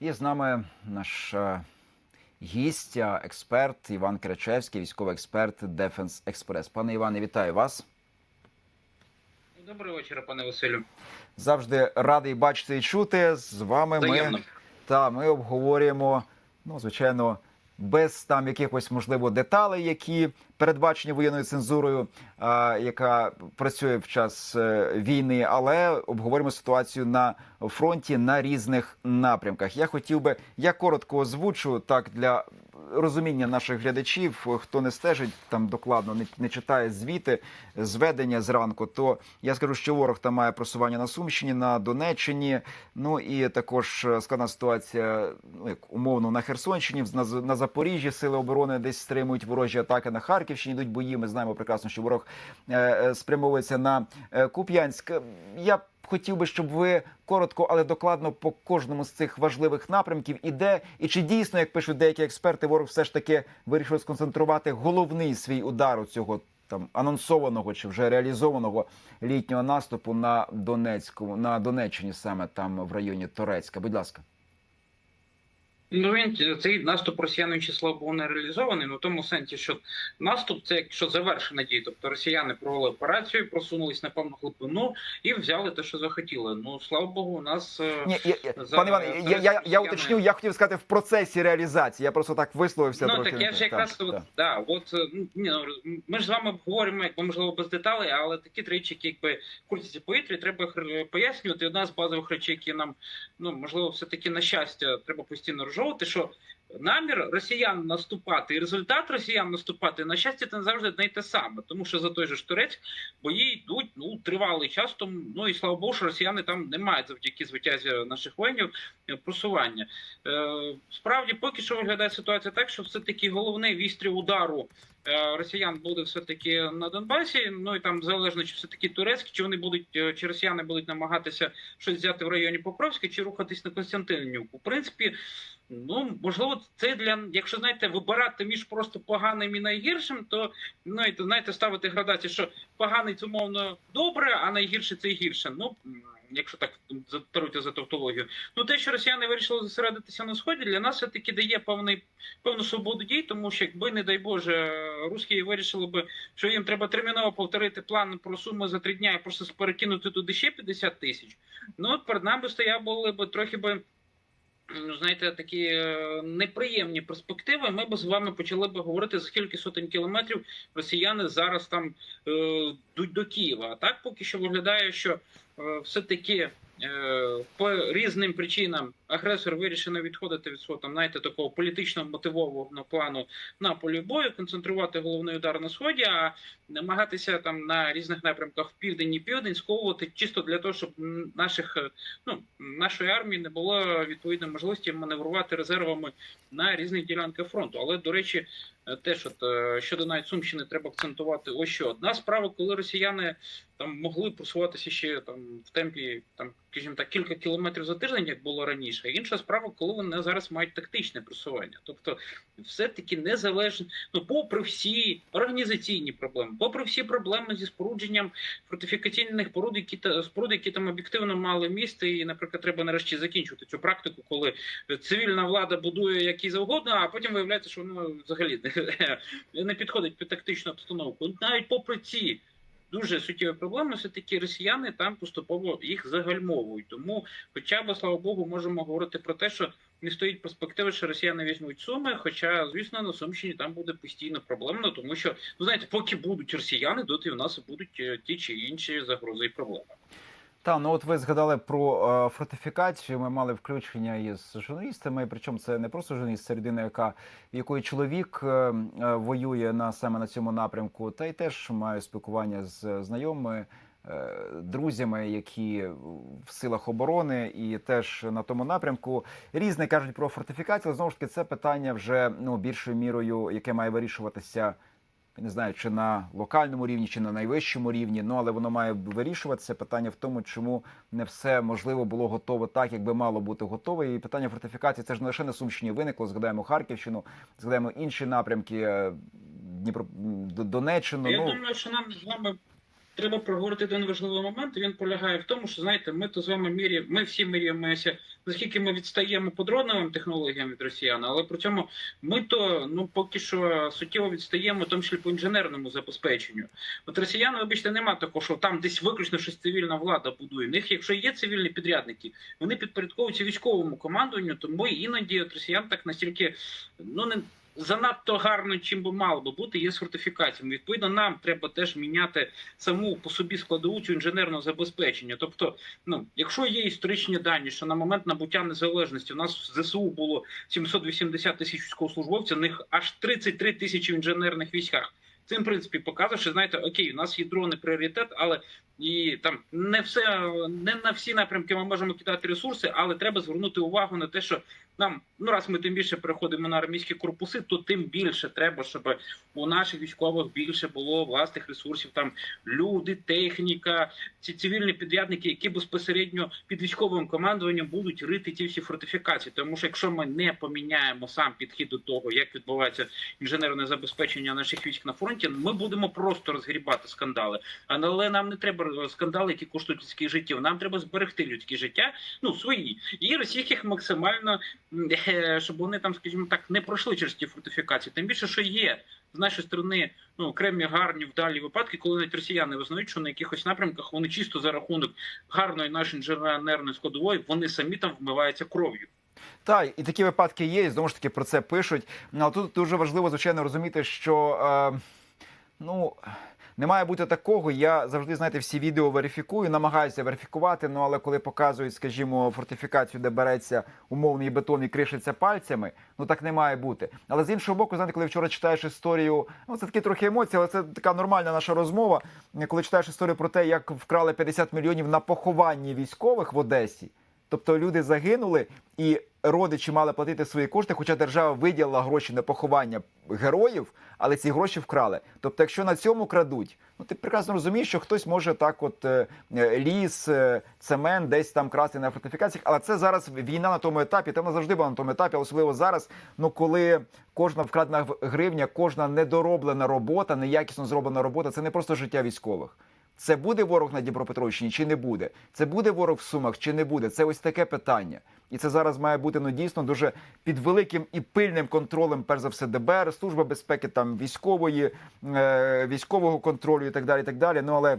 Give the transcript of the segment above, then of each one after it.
І з нами наш е, гість, е, експерт Іван Крачевський, військовий експерт Дефенс Експрес. Пане Іване, вітаю вас. Доброго вечора, пане Василю. Завжди радий бачити і чути. З вами Взаємно. ми, та, ми обговорюємо, ну, звичайно, без там якихось можливо деталей, які передбачені воєнною цензурою, яка працює в час е, війни, але обговоримо ситуацію на фронті на різних напрямках. Я хотів би, я коротко озвучу так для розуміння наших глядачів, хто не стежить там докладно, не, не читає звіти, зведення зранку, то я скажу, що ворог там має просування на Сумщині, на Донеччині. Ну і також е, складна ситуація, ну як умовно на Херсонщині, на, на Запоріжжі сили оборони десь стримують ворожі атаки на Харківщині. Йдуть бої. Ми знаємо прекрасно, що ворог е, е, спрямовується на е, Куп'янськ. Я хотів би, щоб ви коротко, але докладно по кожному з цих важливих напрямків іде, і чи дійсно, як пишуть деякі експерти, ворог все ж таки вирішив сконцентрувати головний свій удар у цього там анонсованого чи вже реалізованого літнього наступу на Донецьку на Донеччині, саме там в районі Торецька. Будь ласка. Ну він цей наступ росіян числа був не реалізований, ну в тому сенсі, що наступ це якщо завершена дія. Тобто росіяни провели операцію, просунулись на певну глибину і взяли те, що захотіли. Ну слава Богу, у нас е, Ні, я, я, За- пане Іване, я, я, я, уточню, я хотів сказати в процесі реалізації. Я просто так висловився ну трохи. так я ж якраз Так, от, так. да, от е, ні, ну, ми ж з вами говоримо, якби можливо без деталей, але такі речі, які якби крутяться в повітрі, треба е, пояснювати. Одна з базових речей, які нам ну можливо, все таки на щастя, треба постійно розжовувати, що намір росіян наступати і результат росіян наступати на щастя це не завжди одне й те саме, тому що за той же штурець Турець бої йдуть ну тривалий час. Тому ну і слава Богу, що росіяни там не мають завдяки звитязі наших воїнів е, просування. Е, справді, поки що виглядає ситуація так, що все таки головний вістрів удару. Е, Росіян буде все таки на Донбасі. Ну і там залежно чи все таки турецькі, чи вони будуть, е, чи росіяни будуть намагатися щось взяти в районі Покровська, чи рухатись на Константинівку. В принципі, ну можливо, це для якщо знаєте, вибирати між просто поганим і найгіршим, то ну і знаєте, ставити градацію, що поганий це умовно добре, а найгірше це гірше. Ну якщо так затаруйте за тавтологію. Ну те, що росіяни вирішили зосередитися на сході, для нас все таки дає певний певну свободу дій, тому що якби не дай Боже, русські вирішили би, що їм треба терміново повторити план про суму за три дня і просто перекинути туди ще 50 тисяч. Ну перед нами стояв були б трохи би. Ну, знаєте, такі е, неприємні перспективи. Ми б з вами почали б говорити за скільки сотень кілометрів росіяни зараз там е, йдуть до Києва. А так поки що виглядає, що е, все таки по різним причинам агресор вирішив не відходити від свого там, знаєте, такого політично мотивованого плану на полі бою, концентрувати головний удар на сході, а намагатися там на різних напрямках в південь і південь сковувати чисто для того, щоб наших е, ну нашої армії не було відповідної можливості маневрувати резервами на різних ділянках фронту. Але до речі, е, теж от е, щодо навіть Сумщини треба акцентувати ось що одна справа, коли росіяни там могли просуватися ще там в темпі там, скажімо так, кілька кілометрів за тиждень, як було раніше. Інша справа, коли вони зараз мають тактичне просування. Тобто, все-таки незалежно, ну попри всі організаційні проблеми, попри всі проблеми зі спорудженням фортифікаційних споруд, які та споруд, які там об'єктивно мали місце, і, наприклад, треба нарешті закінчувати цю практику, коли цивільна влада будує які завгодно, а потім виявляється, що воно взагалі не, не підходить під тактичну обстановку. Навіть попри ці дуже суттєві проблеми, все таки росіяни там поступово їх загальмовують. Тому, хоча б слава Богу, можемо говорити про те, що не стоїть перспективи, що росіяни візьмуть суми. Хоча, звісно, на Сумщині там буде постійно проблемно, тому що ну знаєте, поки будуть росіяни, доти в нас будуть е, ті чи інші загрози і проблеми. Та ну от ви згадали про е, фортифікацію. Ми мали включення із журналістами. Причому це не просто журналіст, це людина, яка якої чоловік е, е, воює на саме на цьому напрямку, та й теж маю спілкування з знайомими. Друзями, які в силах оборони, і теж на тому напрямку різне кажуть про фортифікацію. але, Знову ж таки, це питання вже ну більшою мірою, яке має вирішуватися я не знаю, чи на локальному рівні, чи на найвищому рівні. Ну але воно має вирішуватися. Питання в тому, чому не все можливо було готово так, як би мало бути готове. І питання фортифікації це ж не лише на Сумщині виникло. Згадаємо Харківщину, згадаємо інші напрямки е, Дніпро Донеччину. Я ну думаю, що нам з вами треба проговорити один важливий момент. Він полягає в тому, що знаєте, ми то з вами мірі, ми всі міряємося, наскільки ми відстаємо по дроновим технологіям від росіян, але при цьому ми то ну поки що суттєво відстаємо, в тому числі по інженерному забезпеченню. От росіян, вибачте, нема такого, що там десь виключно щось цивільна влада будує. В них, якщо є цивільні підрядники, вони підпорядковуються військовому командуванню, тому іноді от росіян так настільки ну не. Занадто гарно, чим би мало би бути, є з фортифікаціями. Відповідно, нам треба теж міняти саму по собі складову цю інженерного забезпечення. Тобто, ну якщо є історичні дані, що на момент набуття незалежності у нас в ЗСУ було 780 тисяч військовослужбовців, них аж 33 тисячі в інженерних військах. Цим принципі показує, що знаєте, окей, у нас є дрони пріоритет, але і там не все не на всі напрямки ми можемо кидати ресурси, але треба звернути увагу на те, що нам ну раз ми тим більше переходимо на армійські корпуси, то тим більше треба, щоб у наших військових більше було власних ресурсів. Там люди, техніка, ці цивільні підрядники, які безпосередньо під військовим командуванням будуть рити ті всі фортифікації. Тому що якщо ми не поміняємо сам підхід до того, як відбувається інженерне забезпечення наших військ на фронті, ми будемо просто розгрібати скандали. Але нам не треба скандали, які коштують людських життів. Нам треба зберегти людські життя, ну свої і російських максимально е, щоб вони там, скажімо так, не пройшли через ті фортифікації. Тим більше, що є з нашої сторони ну окремі гарні вдалі випадки, коли навіть росіяни визнають, що на якихось напрямках вони чисто за рахунок гарної нашої інженерної складової вони самі там вмиваються кров'ю. Так, і такі випадки є, і знову ж таки про це пишуть. Але тут дуже важливо, звичайно, розуміти, що е, ну. Не має бути такого. Я завжди знаєте, всі відео верифікую, намагаюся верифікувати. Ну але коли показують, скажімо, фортифікацію, де береться умовний бетон і кришиться пальцями, ну так не має бути. Але з іншого боку, знаєте, коли вчора читаєш історію, ну це такі трохи емоції, але це така нормальна наша розмова. Коли читаєш історію про те, як вкрали 50 мільйонів на похованні військових в Одесі. Тобто люди загинули, і родичі мали платити свої кошти, хоча держава виділила гроші на поховання героїв, але ці гроші вкрали. Тобто, якщо на цьому крадуть, ну ти прекрасно розумієш, що хтось може так, от е, е, ліс, е, цемент, десь там красти на фортифікаціях. Але це зараз війна на тому етапі. Та вона завжди була на тому етапі, особливо зараз. Ну коли кожна вкрадена гривня, кожна недороблена робота, неякісно зроблена робота, це не просто життя військових. Це буде ворог на Дніпропетровщині чи не буде? Це буде ворог в Сумах чи не буде? Це ось таке питання. І це зараз має бути ну дійсно дуже під великим і пильним контролем, перш за все, ДБР, служба безпеки там військової, е, військового контролю і так далі. І так далі. Ну але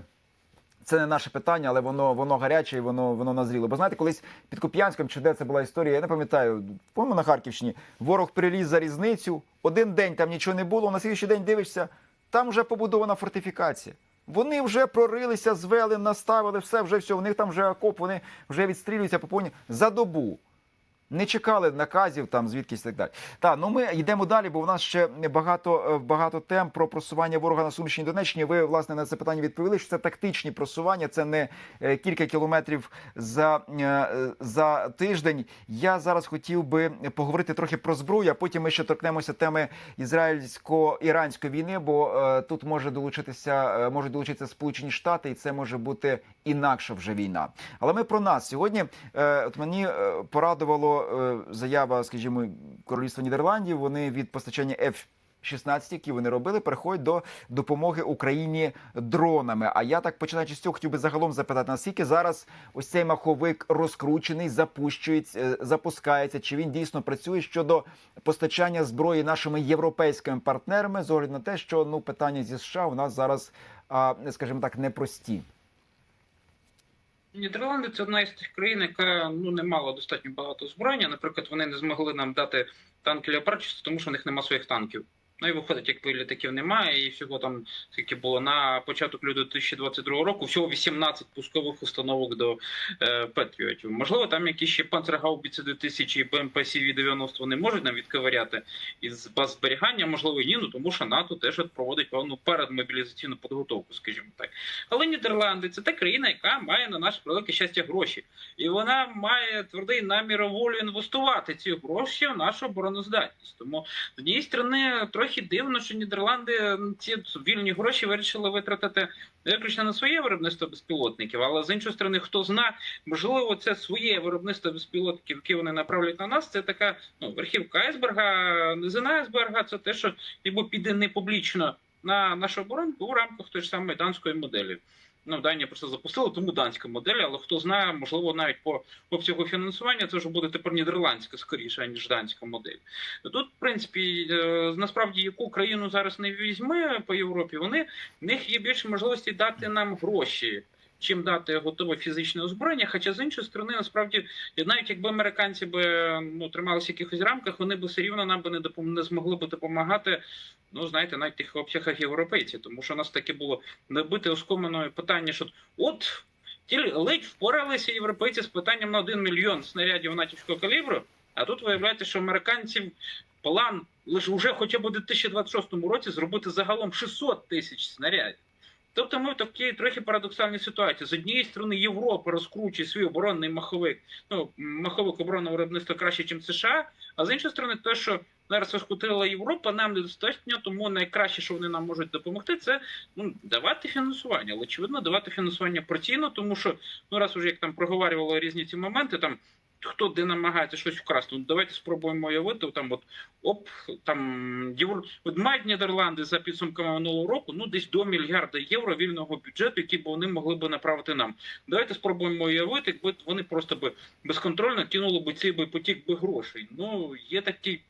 це не наше питання, але воно воно гаряче і воно воно назріло. Бо знаєте, колись під Куп'янськом чи де це була історія, я не пам'ятаю, по-моєму, на Харківщині ворог переліз за різницю. Один день там нічого не було. На слідчий день дивишся, там вже побудована фортифікація. Вони вже прорилися, звели, наставили все, вже все. У них там вже окоп, вони вже відстрілюються по повні за добу. Не чекали наказів там звідкись так далі. Так, ну ми йдемо далі, бо в нас ще багато багато тем про просування ворога на Сумщині Донеччині. Ви власне на це питання відповіли. Що це тактичні просування, це не кілька кілометрів за, за тиждень. Я зараз хотів би поговорити трохи про зброю. а Потім ми ще торкнемося теми ізраїльсько-іранської війни, бо е, тут може долучитися, можуть долучитися Сполучені Штати, і це може бути інакша вже війна. Але ми про нас сьогодні. Е, от мені порадувало заява, скажімо, королівства Нідерландів. Вони від постачання F 16, які вони робили, переходять до допомоги Україні дронами. А я так починаючи з цього, хотів би загалом запитати, наскільки зараз ось цей маховик розкручений, запущується, запускається, чи він дійсно працює щодо постачання зброї нашими європейськими партнерами, з огляду на те, що ну питання зі США у нас зараз, скажімо так, непрості. Нідерланди це одна із тих країн, яка ну не мала достатньо багато зброєння. Наприклад, вони не змогли нам дати танки Леопард, тому що в них нема своїх танків. Ну і виходить, якби літаків немає, і всього там скільки було на початок лютого 2022 року, всього 18 пускових установок до е, Петріотів. Можливо, там якісь ще панцергаубіці 2000 і БМП CV-90 вони можуть нам відковиряти із баз зберігання, можливо, ні, ну тому що НАТО теж проводить певну передмобілізаційну підготовку, скажімо так. Але Нідерланди це та країна, яка має на наше велике щастя гроші, і вона має твердий намір волю інвестувати ці гроші в нашу обороноздатність. Тому з однієї сторони трохи трохи дивно, що Нідерланди ці вільні гроші вирішили витратити виключно на своє виробництво безпілотників. Але з іншої сторони, хто зна, можливо, це своє виробництво безпілотників, які вони направлять на нас. Це така ну верхівка айсберга, низина айсберга. Це те, що якби піде не публічно. на нашу оборонку у рамках тої ж самої данської моделі. Ну, Данія просто запустила, тому данська модель, але хто знає, можливо, навіть по обсягу фінансування це вже буде тепер нідерландська скоріше, ніж данська модель. Тут, в принципі, е, насправді яку країну зараз не візьме по Європі, вони в них є більше можливості дати нам гроші. Чим дати готове фізичне озброєння, хоча з іншої сторони, насправді, навіть якби американці би ну трималися в якихось рамках, вони б все рівно нам би не допом... не змогли б допомагати. Ну знаєте, навіть тих обсягах європейці, тому що у нас таке було набите оскоменою питання, що от ті ледь впоралися європейці з питанням на 1 мільйон снарядів натівського калібру. А тут виявляється, що американців план лише вже хоча б у 2026 році зробити загалом 600 тисяч снарядів. Тобто ми в такій трохи парадоксальній ситуації. З однієї сторони, Європа розкручує свій оборонний маховик, ну маховик оборонного виробництва краще, ніж США. А з іншої сторони, те, що зараз розкрутила Європа, нам недостатньо, тому найкраще, що вони нам можуть допомогти, це ну давати фінансування. Але очевидно, давати фінансування порційно, тому що ну раз уже як там проговорювали різні ці моменти, там хто де намагається щось вкрасти. Ну, давайте спробуємо уявити. Там от оп, там євро от мають Нідерланди за підсумками минулого року. Ну десь до мільярда євро вільного бюджету, який б вони могли б направити нам. Давайте спробуємо уявити, якби вони просто би безконтрольно кинули б цей би потік би грошей. Ну є такий.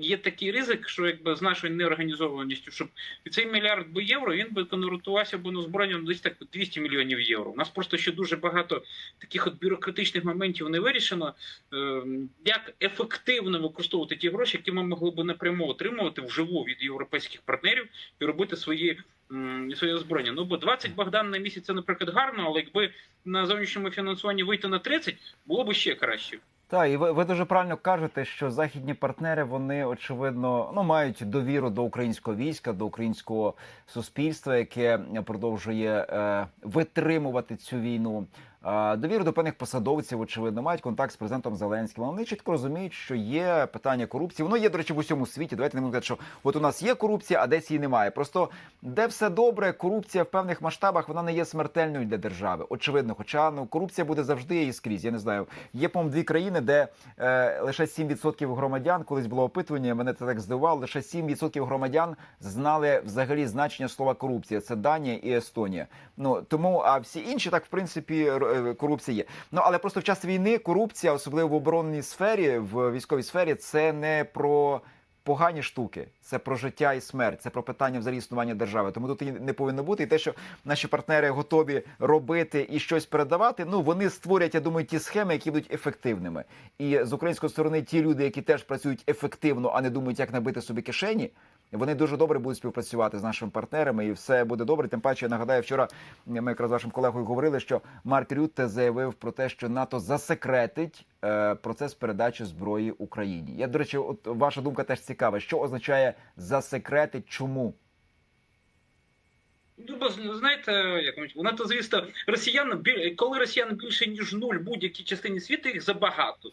Є такий ризик, що якби з нашою неорганізованістю, щоб цей мільярд би євро він би конвертувався б на ну, десь так 200 мільйонів євро. У нас просто ще дуже багато таких от бюрократичних моментів не вирішено. Е, як ефективно використовувати ті гроші, які ми могли б напряму отримувати вживу від європейських партнерів і робити свої. Своє озброєння. Ну бо 20 Богдан на місяць це, наприклад, гарно, але якби на зовнішньому фінансуванні вийти на 30, було б ще краще. Так, і ви, ви дуже правильно кажете, що західні партнери вони очевидно ну мають довіру до українського війська, до українського суспільства, яке продовжує е, витримувати цю війну. Довіру до певних посадовців, очевидно, мають контакт з президентом Зеленським. Вони чітко розуміють, що є питання корупції. Воно є, до речі, в усьому світі. Давайте не будемо казати, що от у нас є корупція, а десь її немає. Просто де все добре, корупція в певних масштабах вона не є смертельною для держави. Очевидно, хоча ну корупція буде завжди і скрізь. Я не знаю. Є по дві країни, де е, лише 7% громадян, колись було опитування. Мене це так здивувало. Лише 7% громадян знали взагалі значення слова корупція. Це Данія і Естонія. Ну тому, а всі інші так в принципі корупція є. Ну але просто в час війни корупція, особливо в оборонній сфері, в військовій сфері, це не про. Погані штуки, це про життя і смерть, це про питання взагалі існування держави. Тому тут і не повинно бути. І те, що наші партнери готові робити і щось передавати. Ну вони створять, я думаю, ті схеми, які будуть ефективними. І з української сторони ті люди, які теж працюють ефективно, а не думають, як набити собі кишені. Вони дуже добре будуть співпрацювати з нашими партнерами, і все буде добре. Тим паче, я нагадаю, вчора ми якраз з вашим колегою говорили, що Марк Рютте заявив про те, що НАТО засекретить е, процес передачі зброї Україні. Я до речі, от ваша думка теж цікава. Що означає засекретить? Чому? Ну, бо знаєте, як вона то звісно, росіян коли росіян більше ніж нуль будь-якій частині світу, їх забагато.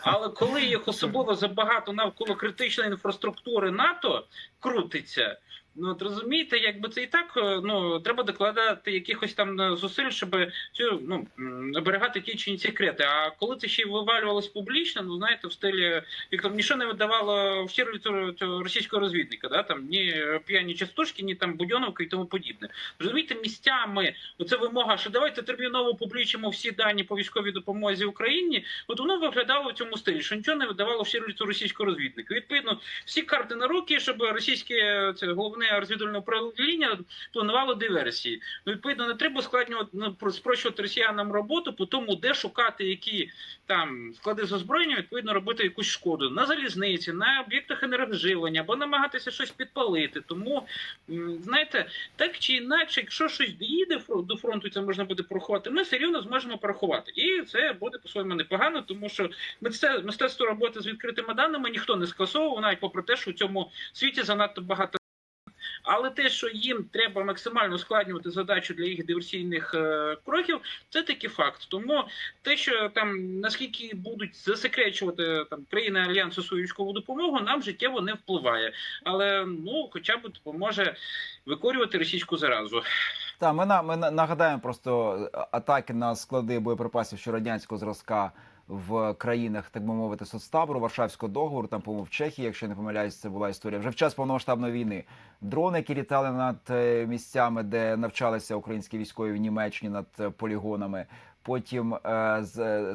Але коли їх особливо забагато навколо критичної інфраструктури НАТО крутиться. Ну от розумієте, якби це і так е, ну треба докладати якихось там е, зусиль, щоб цю ну оберігати ті чи інші секрети. А коли це ще й вивалювалось публічно, ну знаєте, в стилі там нічого не видавало в цього, російського розвідника, да там ні п'яні частушки, ні там Будьоновка і тому подібне. Розумієте, місцями оце вимога, що давайте терміново публічимо всі дані по військовій допомозі Україні. От воно виглядало в цьому стилі, що нічого не видавало в російського розвідника. Відповідно, всі карти на руки, щоб російське це головне розвідувальне управління планувало диверсії. Ну, відповідно, не треба ускладнювати ну, про- спрощувати росіянам роботу по тому, де шукати які там склади з озброєння, відповідно робити якусь шкоду на залізниці, на об'єктах енергоживлення або намагатися щось підпалити. Тому знаєте, так чи інакше, якщо щось доїде до фронту, це можна буде порахувати. Ми все рівно зможемо порахувати, і це буде по-своєму непогано, тому що мистецтво, роботи з відкритими даними ніхто не скасовував, навіть попри те, що в цьому світі занадто багато. Але те, що їм треба максимально ускладнювати задачу для їх диверсійних е, кроків, це такий факт. Тому те, що там наскільки будуть засекречувати там країни альянсу свою військову допомогу, нам життєво не впливає. Але ну, хоча б допоможе викорювати російську заразу. Та ми на ми на- нагадаємо просто е, атаки на склади боєприпасів що радянського зразка в країнах, так би мовити, соцтабору, Варшавського договору, там по-моєму, в Чехії, якщо не помиляюсь, це була історія вже в час повномасштабної війни. Дрони, які літали над е, місцями, де навчалися українські військові в Німеччині над е, полігонами. Потім е,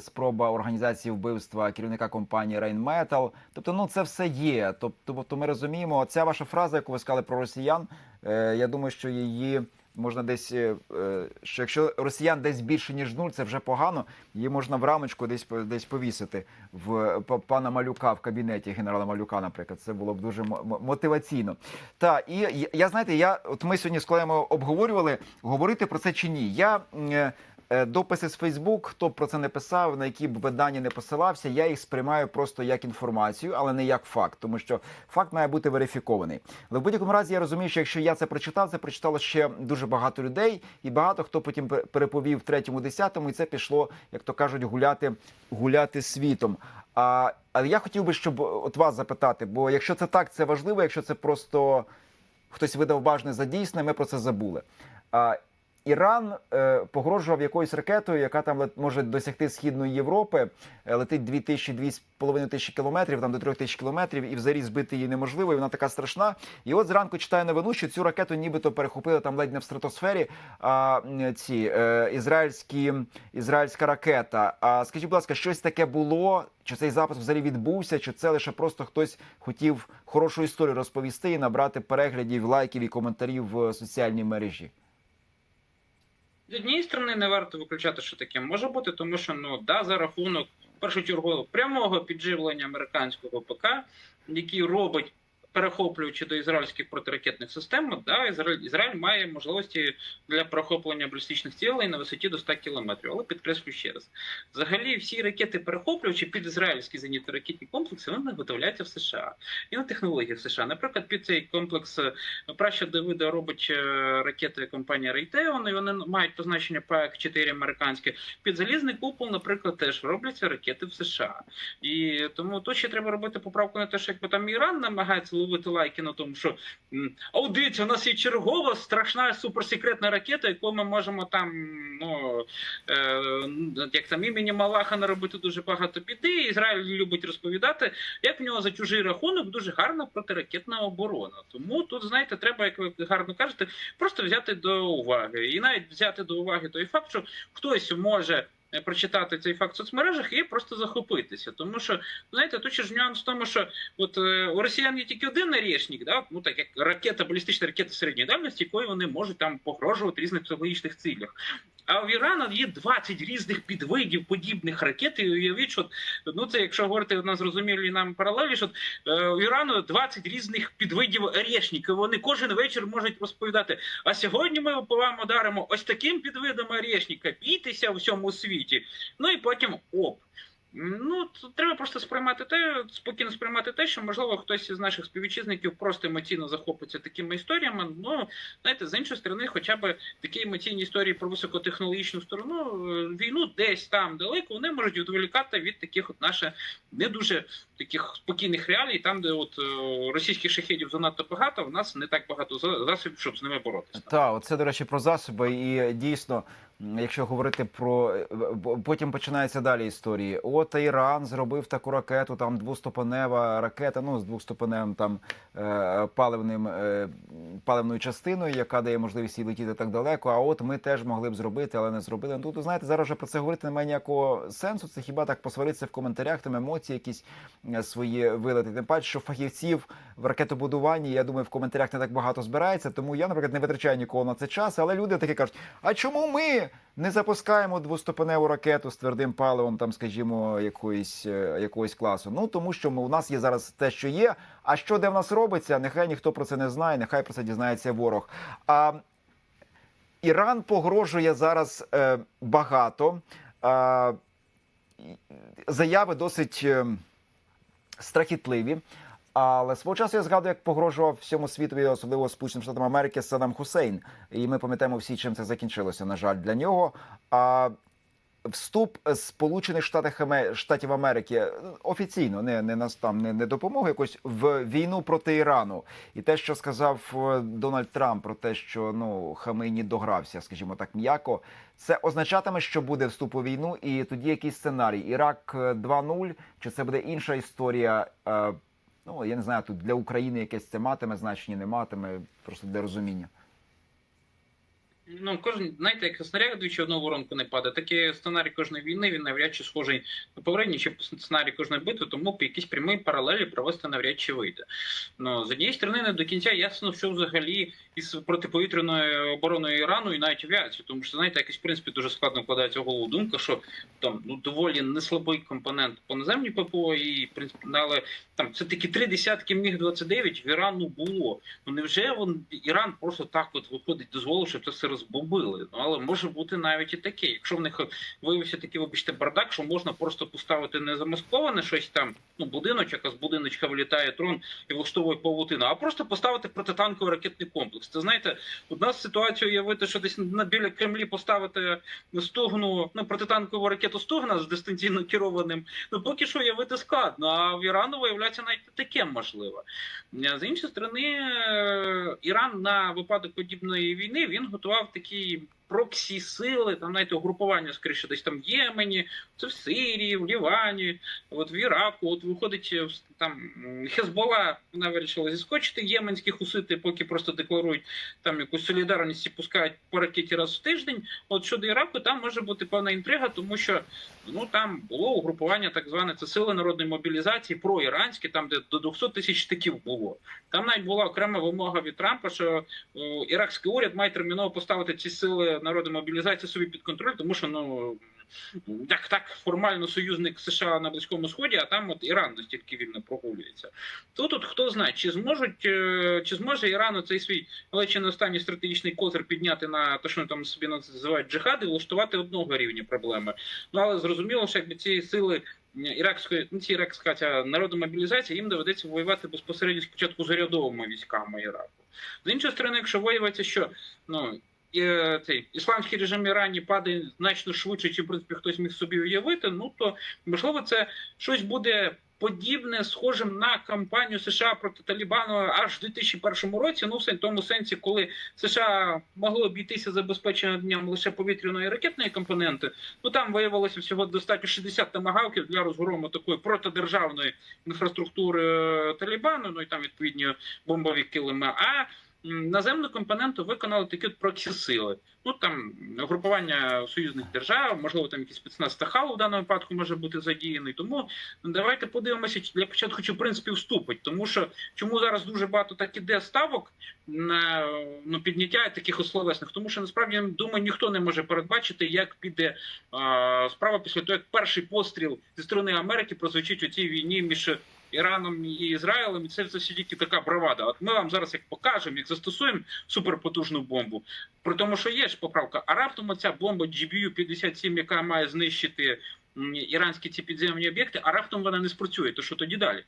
спроба організації вбивства керівника компанії Rheinmetall. Тобто, ну це все є. Тобто, тобто ми розуміємо, ця ваша фраза, яку ви сказали про росіян. Е, я думаю, що її можна десь, е, е, що якщо росіян десь більше ніж нуль, це вже погано. Її можна в рамочку десь десь повісити в пана Малюка в кабінеті генерала Малюка, наприклад. Це було б дуже мо- мо- мотиваційно. Та і я- знаєте, я от ми сьогодні з колегами обговорювали говорити про це чи ні. Я е, дописи з Фейсбук, хто б про це не писав, на які б видання не посилався, я їх сприймаю просто як інформацію, але не як факт, тому що факт має бути верифікований. Але в будь-якому разі я розумію, що якщо я це прочитав, це прочитало ще дуже багато людей, і багато хто потім переповів третьому, десятому, і це пішло, як то кажуть, гуляти, гуляти світом. А, але я хотів би, щоб от вас запитати, бо якщо це так, це важливо, якщо це просто хтось видав бажане за дійсне, ми про це забули. А, Іран е, погрожував якоюсь ракетою, яка там може досягти східної Європи, е, летить 2000-2,5 тисячі кілометрів, там до 3 тисяч кілометрів, і взагалі збити її неможливо, і вона така страшна. І от зранку читаю новину, що цю ракету нібито перехопили там ледь не в стратосфері. А ці е, ізраїльські ізраїльська ракета. А скажіть, будь ласка, щось таке було? Чи цей запуск взагалі відбувся? Чи це лише просто хтось хотів хорошу історію розповісти і набрати переглядів, лайків і коментарів в соціальній мережі? З однієї сторони, не варто виключати, що таке може бути, тому що ну да, за рахунок першочергового прямого підживлення американського ПК, який робить. Перехоплюючи до ізраїльських протиракетних систем, да, Ізраїль, Ізраїль має можливості для перехоплення балістичних цілей на висоті до 100 кілометрів. Але підкреслю ще раз: взагалі всі ракети перехоплювачі під ізраїльські зенітно-ракетні комплекси вони виготовляються в США і на технологіях США. Наприклад, під цей комплекс е, Праща Давида робить е, ракети компанія Raytheon, і вони мають позначення ПАК 4 американське. Під залізний купол, наприклад, теж робляться ракети в США. І тому тут ще треба робити поправку на те, що якби там Іран намагається ловити лайки на тому, що а дивіться, у нас є чергова страшна суперсекретна ракета, яку ми можемо там, ну е, як там імені Малаха наробити дуже багато біди. Ізраїль любить розповідати, як в нього за чужий рахунок дуже гарна протиракетна оборона. Тому тут, знаєте, треба, як ви гарно кажете, просто взяти до уваги. І навіть взяти до уваги той факт, що хтось може. Е, Прочитати цей факт в соцмережах і просто захопитися, тому що знаєте, тут ще ж нюанс в тому, що от е, у росіян є тільки один нарічник, да? ну так як ракета, балістична ракета середньої дальності, якою вони можуть там погрожувати різних психологічних цілях. А в Ірана є 20 різних підвидів подібних ракет. І уявіть, що ну це якщо говорити на зрозумілій нам паралелі, що е, в Ірану 20 різних підвидів орешників. Вони кожен вечір можуть розповідати. А сьогодні ми вам ударимо ось таким підвидом орешника. Бійтеся у всьому світі. Ну і потім оп. Ну, треба просто сприймати те, спокійно сприймати те, що можливо хтось із наших співвітчизників просто емоційно захопиться такими історіями. Ну знаєте, з іншої сторони, хоча б такі емоційні історії про високотехнологічну сторону е, війну десь там далеко вони можуть відволікати від таких от наших не дуже таких спокійних реалій, там де от е, російських шахедів занадто багато, в нас не так багато за- засобів, щоб з ними боротися. Так, оце, до речі, про засоби. І дійсно, якщо говорити про е, потім починаються далі історії. От Іран зробив таку ракету, там двоступенева ракета, ну з двоступеневим там е, паливним е, паливною частиною, яка дає можливість їй летіти так далеко. А от ми теж могли б зробити, але не зробили. Ну, Тут, знаєте, зараз вже про це говорити немає ніякого сенсу. Це хіба так посваритися в коментарях, там емоції якісь е, свої вилити. Тим паче, що фахівців в ракетобудуванні, я думаю, в коментарях не так багато збирається. Тому я, наприклад, не витрачаю ніколи на це час. Але люди такі кажуть: а чому ми не запускаємо двоступеневу ракету з твердим паливом, там, скажімо, якоїсь е, якогось класу? Ну тому що ми, у нас є зараз те, що є. А що де в нас робиться? Нехай ніхто про це не знає, нехай про це дізнається ворог. А Іран погрожує зараз е, багато. І- заяви досить е, страхітливі. Але свого часу я згадую, як погрожував всьому світові, особливо Сполученим Штатам Америки, Саддам Хусейн. І ми пам'ятаємо всі, чим це закінчилося. На жаль, для нього. А вступ Сполучених Штатів Штатів Америки е, офіційно, не, не нас там не, не допомогу якось в війну проти Ірану, і те, що сказав е, Дональд Трамп про те, що ну Хамейні догрався, скажімо так, м'яко, це означатиме, що буде вступ у війну, і тоді якийсь сценарій. Ірак е, 2-0, чи це буде інша історія? Ну я не знаю, тут для України якесь це матиме значення, не матиме, просто для розуміння. Ну, кожен, знаєте, як снаряд двічі одну воронку не падає, так і сценарій кожної війни він навряд чи схожий на попередній чи сценарій кожної битви, тому якісь прямі паралелі провести навряд чи вийде. Ну, з однієї сторони, не до кінця ясно, що взагалі із протиповітряною обороною Ірану і навіть авіацією, тому що знаєте, якось в принципі дуже складно вкладається в голову думка, що там ну доволі неслабий компонент по наземній ППО, і в принципі, але там це такі три десятки міг 29 в Ірану було. Ну невже він Іран просто так от виходить, дозволив, щоб це все розбомбили? Ну але може бути навіть і таке. Якщо в них виявився такий, вибачте, бардак, що можна просто поставити не замасковане щось там, ну будиночок, а з будиночка вилітає трон і влаштовує павутину, а просто поставити протитанковий ракетний комплекс. Це знаєте, у нас ситуацію уявити, що десь на біля Кремлі поставити стогну ну, протитанкову ракету стогна з дистанційно керованим. Ну поки що уявити складно. А в Ірану виявляється навіть таке можливо. Е, З іншої сторони, е, Іран на випадок подібної війни він готував такі. Проксі сили, там навіть угрупування, скоріше, десь там в Ємені, це в Сирії, в Лівані, от в Іраку. От виходить е, там Хезбола, вона вирішила зіскочити єменські хусити, поки просто декларують там якусь солідарність і пускають по ракеті раз в тиждень. От щодо Іраку, там може бути певна інтрига, тому що ну там було угрупування, так зване це сили народної мобілізації проіранські, там де до 200 тисяч штиків було. Там навіть була окрема вимога від Трампа, що о, іракський уряд має терміново поставити ці сили народної мобілізації собі під контроль, тому що ну. Як так формально союзник США на близькому сході, а там от Іран настільки вільно прогулюється. Тут тут хто знає, чи зможуть, е, чи зможе Іран цей свій величезний останній стратегічний козир підняти на те, що там собі називають джихад, і влаштувати одного рівня проблеми. Ну але зрозуміло, що якби ці сили іракської, ну ці іракська ця народна мобілізація, їм доведеться воювати безпосередньо спочатку з урядовими військами Іраку. З іншої сторони, якщо виявиться, що ну. Е, цей ісламський режим Ірані падає значно швидше, чи в принципі хтось міг собі уявити. Ну то можливо, це щось буде подібне, схожим на кампанію США проти Талібану аж в 2001 році. Ну, в тому сенсі, коли США могли обійтися забезпеченням дням лише повітряної ракетної компоненти. Ну там виявилося всього достатньо 60 тамагавків для розгрому такої протидержавної інфраструктури е, Талібану. Ну і там відповідні бомбові килими. А наземну компоненту виконали такі от проксі-сили. Ну там групування союзних держав, можливо, там якийсь спецназ Тахалу в даному випадку може бути задіяний. Тому ну, давайте подивимося, для початку чи в принципі вступить. Тому що чому зараз дуже багато так іде ставок на ну, підняття таких словесних, тому що насправді думаю, ніхто не може передбачити, як піде а, справа після того, як перший постріл зі сторони Америки прозвучить у цій війні між. Іраном і Ізраїлем, і це, все тільки така бравада. От ми вам зараз як покажемо, як застосуємо суперпотужну бомбу. При тому, що є ж поправка, а раптом оця бомба GBU-57, яка має знищити іранські ці підземні об'єкти, а раптом вона не спрацює. То що тоді далі?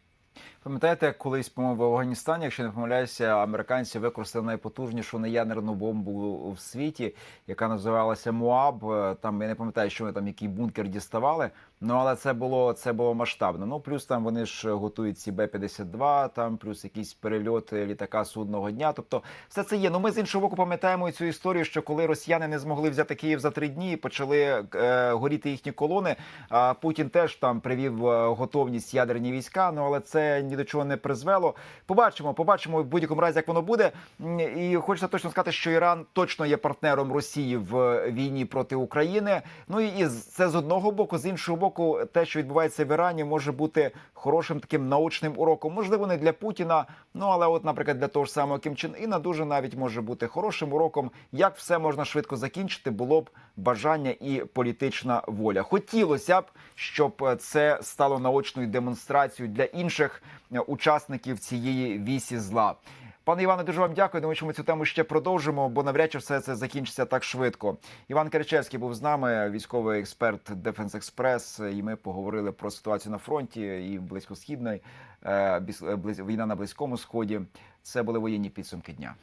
Пам'ятаєте, колись по-моєму, в Афганістані, якщо не помиляюся, американці використали найпотужнішу неядерну бомбу в світі, яка називалася Муаб. Е, Там я не пам'ятаю, що вони там який бункер діставали. Ну але це було це було масштабно. Ну плюс там вони ж готують ці Б-52, там плюс якісь перельоти літака судного дня. Тобто, все це є. Ну ми з іншого боку пам'ятаємо цю історію, що коли росіяни не змогли взяти Київ за три дні, і почали е, горіти їхні колони. А Путін теж там привів е, готовність ядерні війська. Ну але це ні до чого не призвело. Побачимо, побачимо в будь-якому разі, як воно буде. І хочеться точно сказати, що Іран точно є партнером Росії в війні проти України. Ну і це з одного боку, з іншого боку, те, що відбувається в Ірані, може бути хорошим таким научним уроком. Можливо, не для Путіна, ну але, от, наприклад, для того ж самого Кім Чен Іна дуже навіть може бути хорошим уроком, як все можна швидко закінчити, було б бажання і політична воля. Хотілося б, щоб е, це стало наочною демонстрацією для інших е, учасників цієї вісі зла. Пане Іване, дуже вам дякую. Думаю, що ми цю тему ще продовжимо, бо навряд чи все це закінчиться так швидко. Іван Керчевський був з нами, військовий експерт Дефенс Експрес. І ми поговорили про ситуацію на фронті і близькосхідної е, е, війна на близькому сході. Це були воєнні підсумки дня.